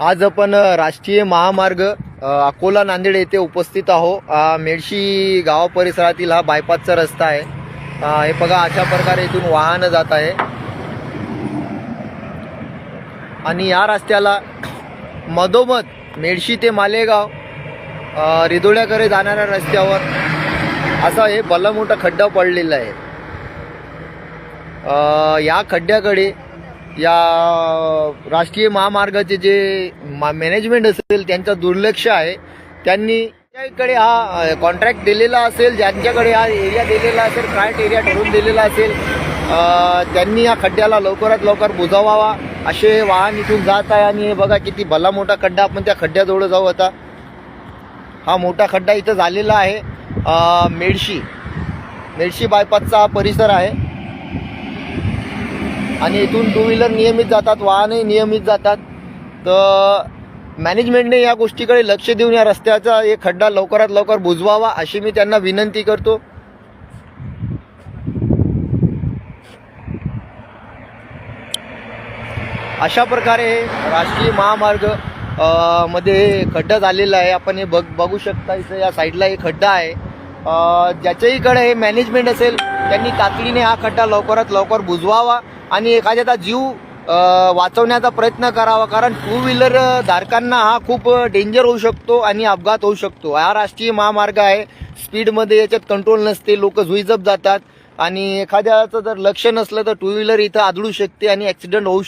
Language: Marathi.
आज आपण राष्ट्रीय महामार्ग अकोला नांदेड येथे उपस्थित आहो. मेडशी गाव परिसरातील हा बायपासचा रस्ता आहे. हे बघा अशा प्रकारे इथून वाहन जात आहे. आणि या रस्त्याला मधोमध मेडशी ते मालेगाव रिदोळ्याकडे जाणाऱ्या रस्त्यावर असा हे भला मोठा खड्डा पडलेला आहे. या खड्ड्याकडे या राष्ट्रीय महामार्गाचे जे मा मॅनेजमेंट असेल त्यांचं दुर्लक्ष आहे. त्यांनी त्याकडे हा कॉन्ट्रॅक्ट दिलेला असेल ज्यांच्याकडे हा एरिया दिलेला असेल फ्लॅट एरिया ठरवून दिलेला असेल त्यांनी या खड्ड्याला लवकरात लवकर बुजावावा. असे वाहन इथून जात आहे आणि हे बघा किती भला मोठा खड्डा आपण त्या खड्ड्याजवळ जाऊ आता. हा मोठा खड्डा इथं झालेला आहे मेडशी. मेडशी बायपासचा हा परिसर आहे. आणि इथून टू व्हीलर नियमित जातात वाहनही नियमित जातात. तर मॅनेजमेंटने या गोष्टीकडे लक्ष देऊन या रस्त्याचा एक खड्डा लवकरात लवकर बुजवावा अशी मी त्यांना विनंती करतो. अशा प्रकारे राष्ट्रीय महामार्गमध्ये खड्डा झालेला आहे. आपण हे बघ बघू शकता इथं या साईडला एक खड्डा आहे. ज्याच्याहीकडे हे मॅनेजमेंट असेल त्यांनी तातडीने हा खड्डा लवकरात लवकर बुजवावा आणि एखाद्याचा जीव वाचवण्याचा प्रयत्न करावा. कारण टू व्हीलर धारकांना हा खूप डेंजर होऊ शकतो आणि अपघात होऊ शकतो. हा राष्ट्रीय महामार्ग आहे. स्पीडमध्ये याच्यात कंट्रोल नसते. लोक झुईजप जातात. आणि एखाद्याचं जर लक्ष नसलं तर टू व्हीलर इथं आदळू शकते आणि ॲक्सिडेंट होऊ शकते